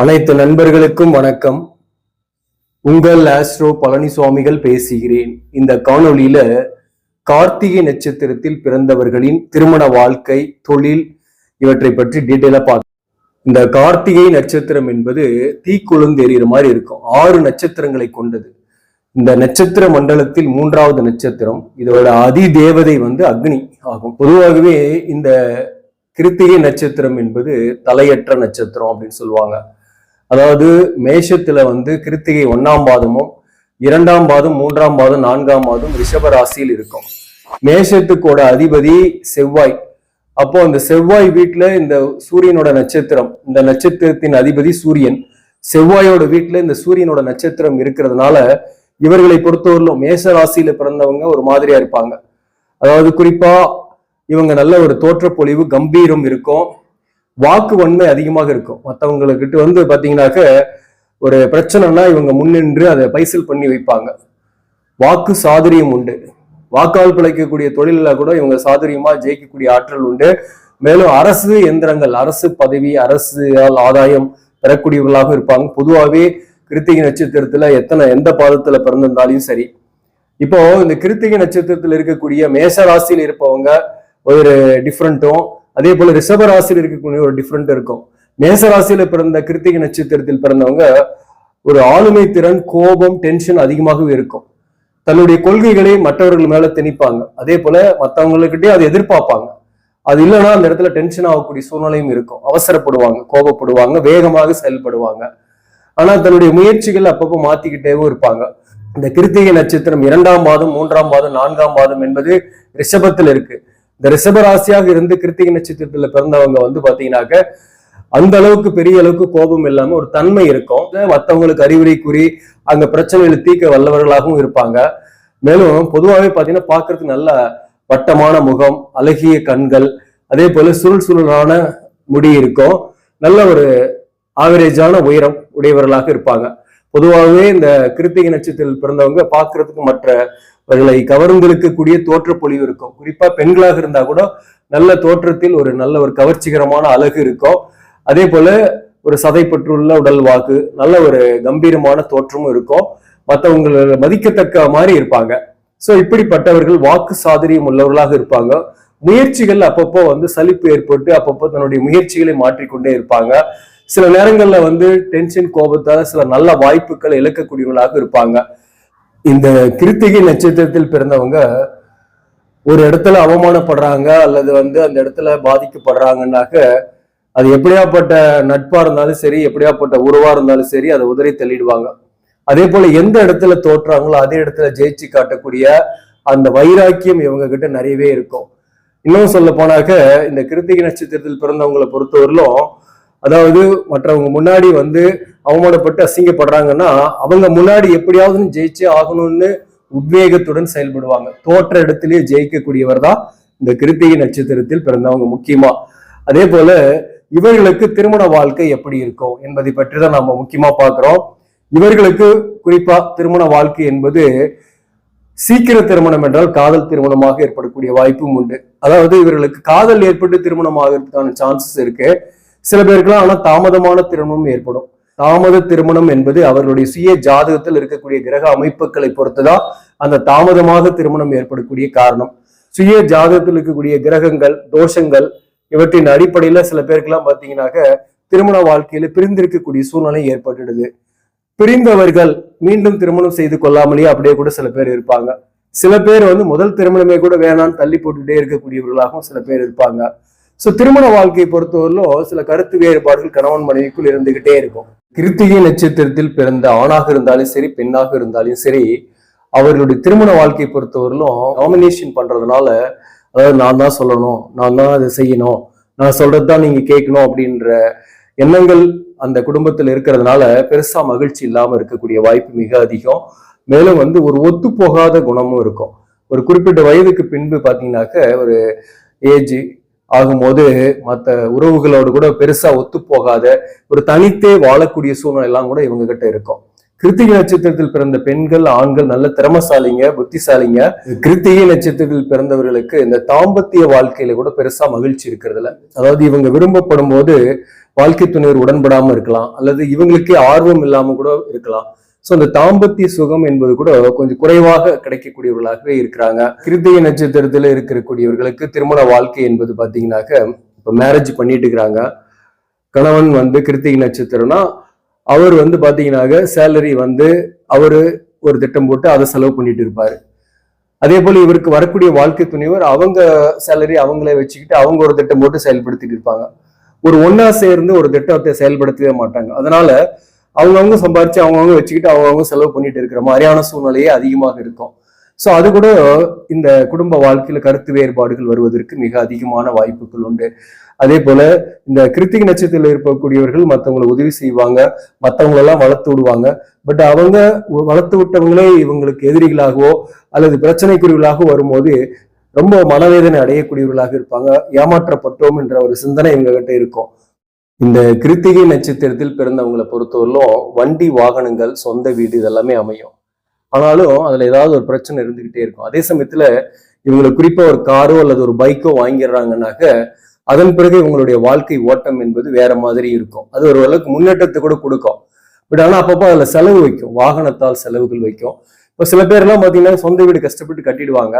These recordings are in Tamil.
அனைத்து நண்பர்களுக்கும் வணக்கம். உங்கள் ஆஸ்ட்ரோ பழனிசுவாமிகள் பேசுகிறேன். இந்த காணொளியில கார்த்திகை நட்சத்திரத்தில் பிறந்தவர்களின் திருமண வாழ்க்கை தொழில் இவற்றை பற்றி டீட்டெயிலா பார்க்க இந்த கார்த்திகை நட்சத்திரம் என்பது தீக்குழுந்து எறிகிற மாதிரி இருக்கும். ஆறு நட்சத்திரங்களை கொண்டது. இந்த நட்சத்திர மண்டலத்தில் மூன்றாவது நட்சத்திரம் இதோட அதி தேவதை வந்து அக்னி ஆகும். பொதுவாகவே இந்த கிருத்திகை நட்சத்திரம் என்பது தலையற்ற நட்சத்திரம் அப்படின்னு சொல்லுவாங்க. அதாவது மேஷத்துல வந்து கிருத்திகை ஒன்னாம் பாதமும் இரண்டாம் பாதம் மூன்றாம் பாதம் நான்காம் பாதம் ரிஷப ராசியில் இருக்கும். மேஷத்துக்கோட அதிபதி செவ்வாய். அப்போ அந்த செவ்வாய் வீட்டுல இந்த சூரியனோட நட்சத்திரம் இந்த நட்சத்திரத்தின் அதிபதி சூரியன். செவ்வாயோட வீட்டுல இந்த சூரியனோட நட்சத்திரம் இருக்கிறதுனால இவர்களை பொறுத்தவரையிலும் மேஷ ராசியில பிறந்தவங்க ஒரு மாதிரியா இருப்பாங்க. அதாவது குறிப்பா இவங்க நல்ல ஒரு தோற்றப்பொழிவு கம்பீரம் இருக்கும். வாக்கு வன்மை அதிகமாக இருக்கும். மற்றவங்களுக்கிட்ட வந்து பார்த்தீங்கன்னாக்க ஒரு பிரச்சனைனா இவங்க முன்னின்று அதை பைசல் பண்ணி வைப்பாங்க. வாக்கு சாதுரியம் உண்டு. வாக்கால் பிழைக்கக்கூடிய தொழிலில் கூட இவங்க சாதுரியமா ஜெயிக்கக்கூடிய ஆற்றல் உண்டு. மேலும் அரசு எந்திரங்கள் அரசு பதவி அரசால் ஆதாயம் பெறக்கூடியவர்களாக இருப்பாங்க. பொதுவாகவே கிருத்திகை நட்சத்திரத்துல எத்தனை எந்த பாதத்துல பிறந்திருந்தாலும் சரி. இப்போ இந்த கிருத்திகை நட்சத்திரத்தில் இருக்கக்கூடிய மேஷ ராசியில் இருப்பவங்க ஒரு டிஃப்ரெண்ட்டும் அதே போல ரிஷப ராசியில் இருக்கக்கூடிய ஒரு டிஃப்ரெண்ட் இருக்கும். மேச ராசியில பிறந்த கிருத்திகை நட்சத்திரத்தில் பிறந்தவங்க ஒரு ஆளுமை திறன் கோபம் டென்ஷன் அதிகமாகவே இருக்கும். தன்னுடைய கொள்கைகளை மற்றவர்கள் மேல திணிப்பாங்க. அதே போல மற்றவங்ககிட்டயே அதை எதிர்பார்ப்பாங்க. அது இல்லைன்னா அந்த இடத்துல டென்ஷன் ஆகக்கூடிய சூழ்நிலையும் இருக்கும். அவசரப்படுவாங்க கோபப்படுவாங்க வேகமாக செயல்படுவாங்க. ஆனா தன்னுடைய முயற்சிகள் அப்பப்போ மாத்திக்கிட்டேவும் இருப்பாங்க. இந்த கிருத்திகை நட்சத்திரம் இரண்டாம் மாதம் மூன்றாம் மாதம் நான்காம் மாதம் என்பது ரிஷபத்தில் இருக்கு. இந்த ரிஷப ராசியாக இருந்து கிருத்திகை நட்சத்திரத்துல பிறந்தவங்க வந்து பாத்தீங்கன்னாக்க அந்த அளவுக்கு பெரிய அளவுக்கு கோபம் இல்லாம ஒரு தன்மை இருக்கும். மற்றவங்களுக்கு அறிவுரை கூறி அங்க பிரச்சனைகளை தீர்க்க வல்லவர்களாகவும் இருப்பாங்க. மேலும் பொதுவாகவே பாத்தீங்கன்னா பாக்குறதுக்கு நல்ல வட்டமான முகம் அழகிய கண்கள் அதே போல சுருள் சுருளான முடி இருக்கும். நல்ல ஒரு ஆவரேஜான உயரம் உடையவர்களாக இருப்பாங்க. பொதுவாகவே இந்த கிருத்திகை நட்சத்திரத்தில் பிறந்தவங்க பார்க்கறதுக்கு மற்ற மற்றவர்களை கவர்ந்திருக்கக்கூடிய தோற்றப்பொழிவு இருக்கும். குறிப்பா பெண்களாக இருந்தா கூட நல்ல தோற்றத்தில் ஒரு நல்ல ஒரு கவர்ச்சிகரமான அழகு இருக்கும். அதே போல ஒரு சதைப்பற்றுள்ள உடல் வாக்கு நல்ல ஒரு கம்பீரமான தோற்றமும் இருக்கும். மற்றவங்களை மதிக்கத்தக்க மாதிரி இருப்பாங்க. சோ இப்படிப்பட்டவர்கள் வாக்கு சாதுரியம் உள்ளவர்களாக இருப்பாங்க. முயற்சிகள் அப்பப்போ வந்து சலிப்பு ஏற்பட்டு அப்பப்போ தன்னுடைய முயற்சிகளை மாற்றிக்கொண்டே இருப்பாங்க. சில நேரங்கள்ல வந்து டென்ஷன் கோபத்தால சில நல்ல வாய்ப்புகளை இழக்கக்கூடியவர்களாக இருப்பாங்க. இந்த கிருத்திகை நட்சத்திரத்தில் பிறந்தவங்க ஒரு இடத்துல அவமானப்படுறாங்க அல்லது வந்து அந்த இடத்துல பாதிக்கப்படுறாங்கன்னாக்க அது எப்படியாப்பட்ட நட்பா இருந்தாலும் சரி எப்படியாப்பட்ட உறவா இருந்தாலும் சரி அதை உதறி தள்ளிடுவாங்க. அதே போல எந்த இடத்துல தோற்றாங்களோ அதே இடத்துல ஜெயிச்சு காட்டக்கூடிய அந்த வைராக்கியம் இவங்க கிட்ட நிறையவே இருக்கும். இன்னும் சொல்ல போனாக்க இந்த கிருத்திகை நட்சத்திரத்தில் பிறந்தவங்களை பொறுத்தவரையிலும் அதாவது மற்றவங்க முன்னாடி வந்து அவமானப்பட்டு அசிங்கப்படுறாங்கன்னா அவங்க முன்னாடி எப்படியாவது ஜெயிச்சே ஆகணும்னு உத்வேகத்துடன் செயல்படுவாங்க. தோற்ற இடத்திலேயே ஜெயிக்கக்கூடியவர் தான் இந்த கிருத்திகை நட்சத்திரத்தில் பிறந்தவங்க முக்கியமா. அதே போல இவர்களுக்கு திருமண வாழ்க்கை எப்படி இருக்கும் என்பதை பற்றி தான் நம்ம முக்கியமா பார்க்கிறோம். இவர்களுக்கு குறிப்பா திருமண வாழ்க்கை என்பது சீக்கிர திருமணம் என்றால் காதல் திருமணமாக ஏற்படக்கூடிய வாய்ப்பும் உண்டு. அதாவது இவர்களுக்கு காதல் ஏற்பட்டு திருமணம் ஆகிறதுக்கான சான்சஸ் இருக்கு. சில பேருக்குலாம் ஆனா தாமதமான திருமணம் ஏற்படும். தாமத திருமணம் என்பது அவர்களுடைய சுய ஜாதகத்தில் இருக்கக்கூடிய கிரக அமைப்புகளை பொறுத்துதான் அந்த தாமதமாக திருமணம் ஏற்படக்கூடிய காரணம். சுய ஜாதகத்தில் இருக்கக்கூடிய கிரகங்கள் தோஷங்கள் இவற்றின் அடிப்படையில சில பேருக்கெல்லாம் பாத்தீங்கன்னாக்க திருமண வாழ்க்கையில பிரிந்திருக்கக்கூடிய சூழ்நிலை ஏற்பட்டுடுது. பிரிந்தவர்கள் மீண்டும் திருமணம் செய்து கொள்ளாமலேயே அப்படியே கூட சில பேர் இருப்பாங்க. சில பேர் வந்து முதல் திருமணமே கூட வேணாம்னு தள்ளி போட்டுட்டே இருக்கக்கூடியவர்களாகவும் சில பேர் இருப்பாங்க. சோ திருமண வாழ்க்கையை பொறுத்தவரையிலும் சில கருத்து வேறுபாடுகள் கணவன் மனைவிக்குள் இருந்துகிட்டே இருக்கும். கிருத்திகை நட்சத்திரத்தில் பிறந்த ஆணாக இருந்தாலும் சரி பெண்ணாக இருந்தாலும் சரி அவர்களுடைய திருமண வாழ்க்கையை பொறுத்தவரையிலும் நாமினேஷன் பண்றதுனால அதாவது நான் தான் சொல்லணும் நான் தான் அதை செய்யணும் நான் சொல்றது தான் நீங்க கேட்கணும் அப்படின்ற எண்ணங்கள் அந்த குடும்பத்தில் இருக்கிறதுனால பெருசா மகிழ்ச்சி இல்லாம இருக்கக்கூடிய வாய்ப்பு மிக அதிகம். மேலும் வந்து ஒரு ஒத்து போகாத குணமும் இருக்கும். ஒரு குறிப்பிட்ட வயதுக்கு பின்பு பாத்தீங்கன்னாக்க ஒரு ஏஜ் ஆகும்போது மற்ற உறவுகளோடு கூட பெருசா ஒத்து போகாத ஒரு தனித்தே வாழக்கூடிய சூழ்நிலை எல்லாம் கூட இவங்க கிட்ட இருக்கும். கிருத்திகை நட்சத்திரத்தில் பிறந்த பெண்கள் ஆண்கள் நல்ல திறமசாலிங்க புத்திசாலிங்க. கிருத்திகை நட்சத்திரத்தில் பிறந்தவர்களுக்கு இந்த தாம்பத்திய வாழ்க்கையில கூட பெருசா மகிழ்ச்சி இருக்கிறதுல அதாவது இவங்க விரும்பப்படும் போது வாழ்க்கை துணைவர் உடன்படாம இருக்கலாம். அல்லது இவங்களுக்கே ஆர்வம் இல்லாம கூட இருக்கலாம். ஸோ அந்த தாம்பத்திய சுகம் என்பது கூட கொஞ்சம் குறைவாக கிடைக்கக்கூடியவர்களாகவே இருக்கிறாங்க. கிருத்திய நட்சத்திரத்துல இருக்கக்கூடியவர்களுக்கு திருமண வாழ்க்கை என்பது பார்த்தீங்கன்னாக்க இப்போ மேரேஜ் பண்ணிட்டு இருக்கிறாங்க. கணவன் வந்து கிருத்திகை நட்சத்திரம்னா அவர் வந்து பாத்தீங்கன்னாக்க சேலரி வந்து அவரு ஒரு திட்டம் போட்டு அதை செலவு பண்ணிட்டு இருப்பாரு. அதே போல் இவருக்கு வரக்கூடிய வாழ்க்கை துணைவர் அவங்க சேலரி அவங்களே வச்சுக்கிட்டு அவங்க ஒரு திட்டம் போட்டு செயல்படுத்திட்டு இருப்பாங்க. ஒரு ஒன்னா சேர்ந்து ஒரு திட்டத்தை செயல்படுத்தவே மாட்டாங்க. அதனால அவங்கவுங்க சம்பாரிச்சு அவங்கவுங்க வச்சுக்கிட்டு அவங்கவுங்க செலவு பண்ணிட்டு இருக்கிற மாதிரியான சூழ்நிலையே அதிகமாக இருக்கும். ஸோ அது கூட இந்த குடும்ப வாழ்க்கையில் கருத்து வேறுபாடுகள் வருவதற்கு மிக அதிகமான வாய்ப்புகள் உண்டு. அதே போல இந்த கிருத்திக நட்சத்திரத்தில் இருக்கக்கூடியவர்கள் மற்றவங்களை உதவி செய்வாங்க மற்றவங்களெல்லாம் வளர்த்து விடுவாங்க. பட் அவங்க வளர்த்து விட்டவங்களே இவங்களுக்கு எதிரிகளாகவோ அல்லது பிரச்சனைக்குரியவர்களாகவோ வரும்போது ரொம்ப மனவேதனை அடையக்கூடியவர்களாக இருப்பாங்க. ஏமாற்றப்பட்டோம் என்ற ஒரு சிந்தனை இவங்ககிட்ட இருக்கும். இந்த கிருத்திகை நட்சத்திரத்தில் பிறந்தவங்களை பொறுத்தவரையிலும் வண்டி வாகனங்கள் சொந்த வீடு இதெல்லாமே அமையும். ஆனாலும் அதுல ஏதாவது ஒரு பிரச்சனை இருந்துகிட்டே இருக்கும். அதே சமயத்துல இவங்களை குறிப்பா ஒரு காரோ அல்லது ஒரு பைக்கோ வாங்கிடுறாங்கனாக்க அதன் பிறகு இவங்களுடைய வாழ்க்கை ஓட்டம் என்பது வேற மாதிரி இருக்கும். அது ஒரு அளவுக்கு முன்னேற்றத்தை கூட கொடுக்கும். பட் ஆனா அப்பப்போ அதுல செலவு வைக்கும். வாகனத்தால் செலவுகள் வைக்கும். இப்போ சில பேர்லாம் பார்த்தீங்கன்னா பாத்தீங்கன்னா சொந்த வீடு கஷ்டப்பட்டு கட்டிடுவாங்க.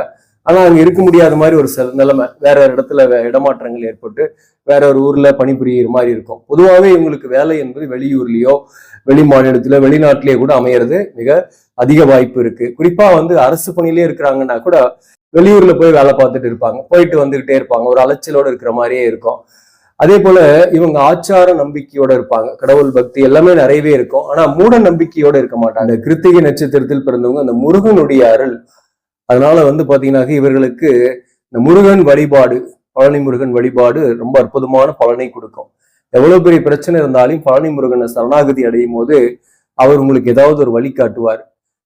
ஆனா அவங்க இருக்க முடியாத மாதிரி ஒரு சில நிலைமை. வேற ஒரு இடத்துல வே- இடமாற்றங்கள் ஏற்பட்டு வேற ஒரு ஊர்ல பணிபுரியிற மாதிரி இருக்கும். பொதுவாகவே இவங்களுக்கு வேலை என்பது வெளியூர்லயோ வெளி மாநிலத்திலோ வெளிநாட்டிலேயே கூட அமையறது மிக அதிக வாய்ப்பு இருக்கு. குறிப்பா வந்து அரசு பணியிலே இருக்கிறாங்கன்னா கூட வெளியூர்ல போய் வேலை பார்த்துட்டு இருப்பாங்க. போயிட்டு வந்துகிட்டே இருப்பாங்க. ஒரு அலைச்சலோட இருக்கிற மாதிரியே இருக்கும். அதே போல இவங்க ஆச்சார நம்பிக்கையோட இருப்பாங்க. கடவுள் பக்தி எல்லாமே நிறையவே இருக்கும். ஆனா மூட நம்பிக்கையோட இருக்க மாட்டாங்க. கிருத்திகை நட்சத்திரத்தில் பிறந்தவங்க அந்த முருகனுடைய அருள் அதனால வந்து பார்த்தீங்கன்னாக்க இவர்களுக்கு இந்த முருகன் வழிபாடு பழனி முருகன் வழிபாடு ரொம்ப அற்புதமான பலனை கொடுக்கும். எவ்வளவு பெரிய பிரச்சனை இருந்தாலும் பழனி முருகனை சரணாகதி அடையும் போது அவர் உங்களுக்கு ஏதாவது ஒரு வழி காட்டுவார்.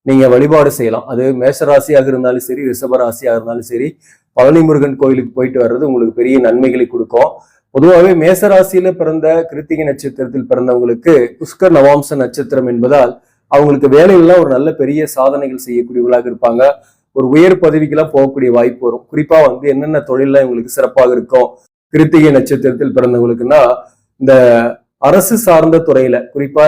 நீங்க வழிபாடு செய்யலாம். அது மேஷராசியாக இருந்தாலும் சரி ரிஷபராசியாக இருந்தாலும் சரி பழனி முருகன் கோயிலுக்கு போயிட்டு வர்றது உங்களுக்கு பெரிய நன்மைகளை கொடுக்கும். பொதுவாகவே மேசராசியில பிறந்த கிருத்திகை நட்சத்திரத்தில் பிறந்தவங்களுக்கு புஷ்கர் நவாம்ச நட்சத்திரம் என்பதால் அவங்களுக்கு வேலையெல்லாம் ஒரு நல்ல பெரிய சாதனைகள் செய்யக்கூடியவர்களாக இருப்பாங்க. உயர் பதவிக்கெல்லாம் போகக்கூடிய வாய்ப்பு வரும். குறிப்பா வந்து என்னென்ன தொழில்லாம் இவங்களுக்கு சிறப்பாக இருக்கும் கிருத்திகை நட்சத்திரத்தில் பிறந்தவங்களுக்குன்னா இந்த அரசு சார்ந்த துறையில குறிப்பா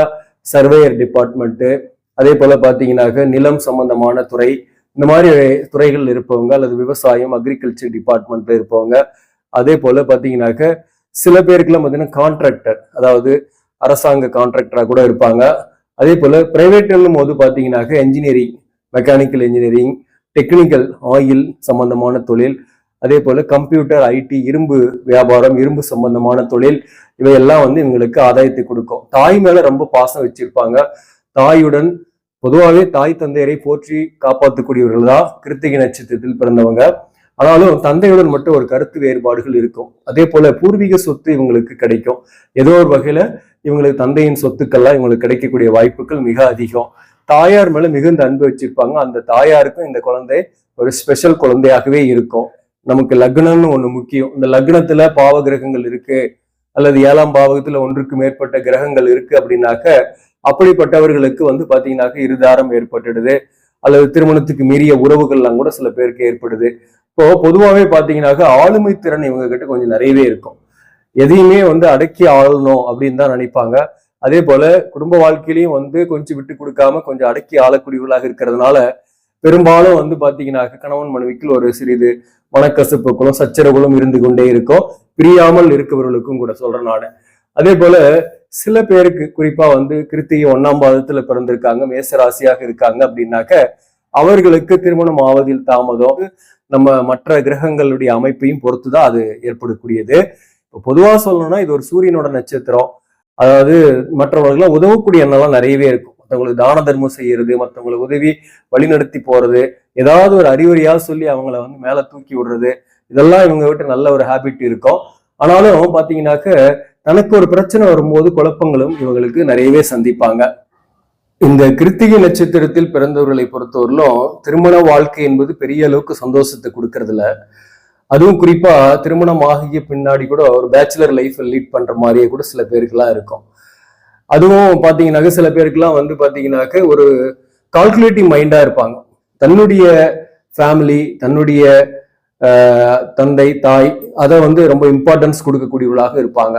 சர்வேயர் டிபார்ட்மெண்ட்டு அதே போல பாத்தீங்கன்னாக்க நிலம் சம்பந்தமான துறை இந்த மாதிரி துறைகள் இருப்பவங்க அல்லது விவசாயம் அக்ரிகல்ச்சர் டிபார்ட்மெண்ட்ல இருப்பவங்க. அதே போல பாத்தீங்கன்னாக்க சில பேருக்குலாம் பார்த்தீங்கன்னா கான்ட்ராக்டர் அதாவது அரசாங்க கான்ட்ராக்டரா கூட இருப்பாங்க. அதே போல பிரைவேட்னும் போது பாத்தீங்கன்னாக்க engineering mechanical engineering technical oil சம்பந்தமான தொழில் அதே போல் கம்ப்யூட்டர் ஐடி இரும்பு வியாபாரம் இரும்பு சம்பந்தமான தொழில் இவையெல்லாம் வந்து இவங்களுக்கு ஆதாயத்தை கொடுக்கும். தாய் மேலே ரொம்ப பாசம் வச்சிருப்பாங்க. தாயுடன் பொதுவாகவே தாய் தந்தையரை போற்றி காப்பாற்றக்கூடியவர்கள் தான் கிருத்திகை நட்சத்திரத்தில் பிறந்தவங்க. ஆனாலும் தந்தையுடன் மட்டும் ஒரு கருத்து வேறுபாடுகள் இருக்கும். அதே போல பூர்வீக சொத்து இவங்களுக்கு கிடைக்கும். ஏதோ ஒரு வகையில இவங்களுக்கு தந்தையின் சொத்துக்கள்லாம் இவங்களுக்கு கிடைக்கக்கூடிய வாய்ப்புகள் மிக அதிகம். தாயார் மேல மிகுந்த அன்பு வச்சிருப்பாங்க. அந்த தாயாருக்கும் இந்த குழந்தை ஒரு ஸ்பெஷல் குழந்தையாகவே இருக்கும். நமக்கு லக்னம்னு ஒண்ணு முக்கியம். இந்த லக்னத்துல பாவ கிரகங்கள் இருக்கு. அல்லது ஏழாம் பாவகத்துல ஒன்றுக்கு மேற்பட்ட கிரகங்கள் இருக்கு அப்படின்னாக்க அப்படிப்பட்டவர்களுக்கு வந்து பாத்தீங்கன்னாக்க இருதாரம் ஏற்பட்டுடுது. அல்லது திருமணத்துக்கு மீறிய உறவுகள்லாம் கூட சில பேருக்கு ஏற்படுது. இப்போ பொதுவாகவே பாத்தீங்கன்னாக்க ஆளுமை திறன் இவங்க கிட்ட கொஞ்சம் நிறையவே இருக்கும். எதையுமே வந்து அடக்கி ஆளணும் அப்படின்னு தான் நினைப்பாங்க. அதே போல குடும்ப வாழ்க்கையிலையும் வந்து கொஞ்சம் விட்டு கொடுக்காம கொஞ்சம் அடக்கி ஆளக்கூடியவர்களாக இருக்கிறதுனால பெரும்பாலும் வந்து பாத்தீங்கன்னாக்க கணவன் மனைவிக்குள் ஒரு சிறிது மனக்கசப்புகளும் சச்சரவுகளும் இருந்து கொண்டே இருக்கும். பிரியாமல் இருக்கவர்களுக்கும் கூட சொல்றேன் நானு. அதே போல சில பேருக்கு குறிப்பா வந்து கிருத்திகை ஒன்னாம் பாதத்துல பிறந்திருக்காங்க மேசராசியாக இருக்காங்க அப்படின்னாக்க அவர்களுக்கு திருமணம் ஆவதில் தாமதம். நம்ம மற்ற கிரகங்களுடைய அமைப்பையும் பொறுத்துதான் அது ஏற்படக்கூடியது. இப்போ பொதுவா சொல்லணும்னா இது ஒரு சூரியனோட நட்சத்திரம். அதாவது மற்றவர்களுக்கு உதவக்கூடிய எண்ணெல்லாம் நிறையவே இருக்கும். மற்றவங்களுக்கு தான தர்மம் செய்யறது மற்றவங்களுக்கு உதவி வழிநடத்தி போறது ஏதாவது ஒரு அறிவுரையா சொல்லி அவங்கள வந்து மேல தூக்கி விடுறது இதெல்லாம் இவங்க விட்டு நல்ல ஒரு ஹாபிட் இருக்கும். ஆனாலும் பாத்தீங்கன்னாக்க தனக்கு ஒரு பிரச்சனை வரும்போது குழப்பங்களும் இவங்களுக்கு நிறையவே சந்திப்பாங்க. இந்த கிருத்திகை நட்சத்திரத்தில் பிறந்தவர்களை பொறுத்தவரையிலும் திருமண வாழ்க்கை என்பது பெரிய அளவுக்கு சந்தோஷத்தை கொடுக்கறதில்ல. அதுவும் குறிப்பா திருமணம் ஆகிய பின்னாடி கூட ஒரு பேச்சுலர் லைஃப் லீட் பண்ற மாதிரியே கூட சில பேருக்குலாம் இருக்கும். அதுவும் பாத்தீங்கன்னாக்க சில பேருக்குலாம் வந்து பாத்தீங்கன்னாக்க ஒரு கால்குலேட்டிவ் மைண்டா இருப்பாங்க. தன்னுடைய ஃபேமிலி தன்னுடைய ஆஹ், தந்தை தாய் அதை வந்து ரொம்ப இம்பார்ட்டன்ஸ் கொடுக்கக்கூடியவர்களாக இருப்பாங்க.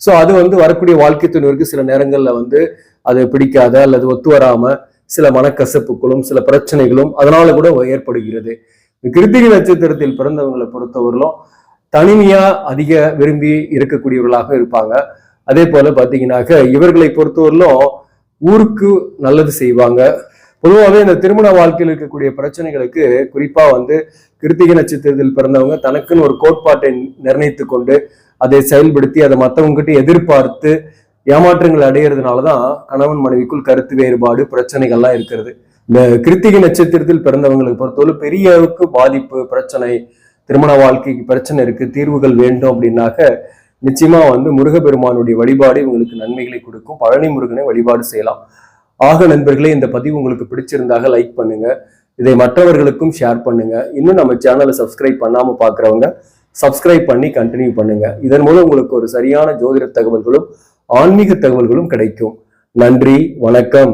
ஸோ அது வந்து வரக்கூடிய வாழ்க்கை துணைவருக்கு சில நேரங்கள்ல வந்து அது பிடிக்காத அல்லது ஒத்து வராம சில மனக்கசப்புகளும் சில பிரச்சனைகளும் அதனால கூட ஏற்படுகிறது. இந்த கிருத்திகை நட்சத்திரத்தில் பிறந்தவங்களை பொறுத்தவரையிலும் தனிமையா அதிக விரும்பி இருக்கக்கூடியவர்களாக இருப்பாங்க. அதே போல பாத்தீங்கன்னாக்க இவர்களை பொறுத்தவரையிலும் ஊருக்கு நல்லது செய்வாங்க. பொதுவாகவே இந்த திருமண வாழ்க்கையில் இருக்கக்கூடிய பிரச்சனைகளுக்கு குறிப்பா வந்து கிருத்திகை நட்சத்திரத்தில் பிறந்தவங்க தனக்குன்னு ஒரு கோட்பாட்டை நிர்ணயித்து கொண்டு அதை செயல்படுத்தி அதை மற்றவங்ககிட்ட எதிர்பார்த்து ஏமாற்றங்கள் அடையிறதுனாலதான் கணவன் மனைவிக்குள் கருத்து வேறுபாடு பிரச்சனைகள்லாம் இருக்கிறது. இந்த கிருத்திகை நட்சத்திரத்தில் பிறந்தவங்களுக்கு பொறுத்தவரை பெரிய அளவுக்கு பாதிப்பு பிரச்சனை திருமண வாழ்க்கைக்கு பிரச்சனை இருக்கு தீர்வுகள் வேண்டும் அப்படின்னாக்க நிச்சயமா வந்து முருகப்பெருமானுடைய வழிபாடு இவங்களுக்கு நன்மைகளை கொடுக்கும். பழனி முருகனை வழிபாடு செய்யலாம். ஆக நண்பர்களே இந்த பதிவு உங்களுக்கு பிடிச்சிருந்தாக லைக் பண்ணுங்க. இதை மற்றவர்களுக்கும் ஷேர் பண்ணுங்க. இன்னும் நம்ம சேனலை சப்ஸ்கிரைப் பண்ணாம பாக்குறவங்க சப்ஸ்கிரைப் பண்ணி கண்டினியூ பண்ணுங்க. இதன் மூலம் உங்களுக்கு ஒரு சரியான ஜோதிட தகவல்களும் ஆன்மீக தகவல்களும் கிடைக்கும். நன்றி வணக்கம்.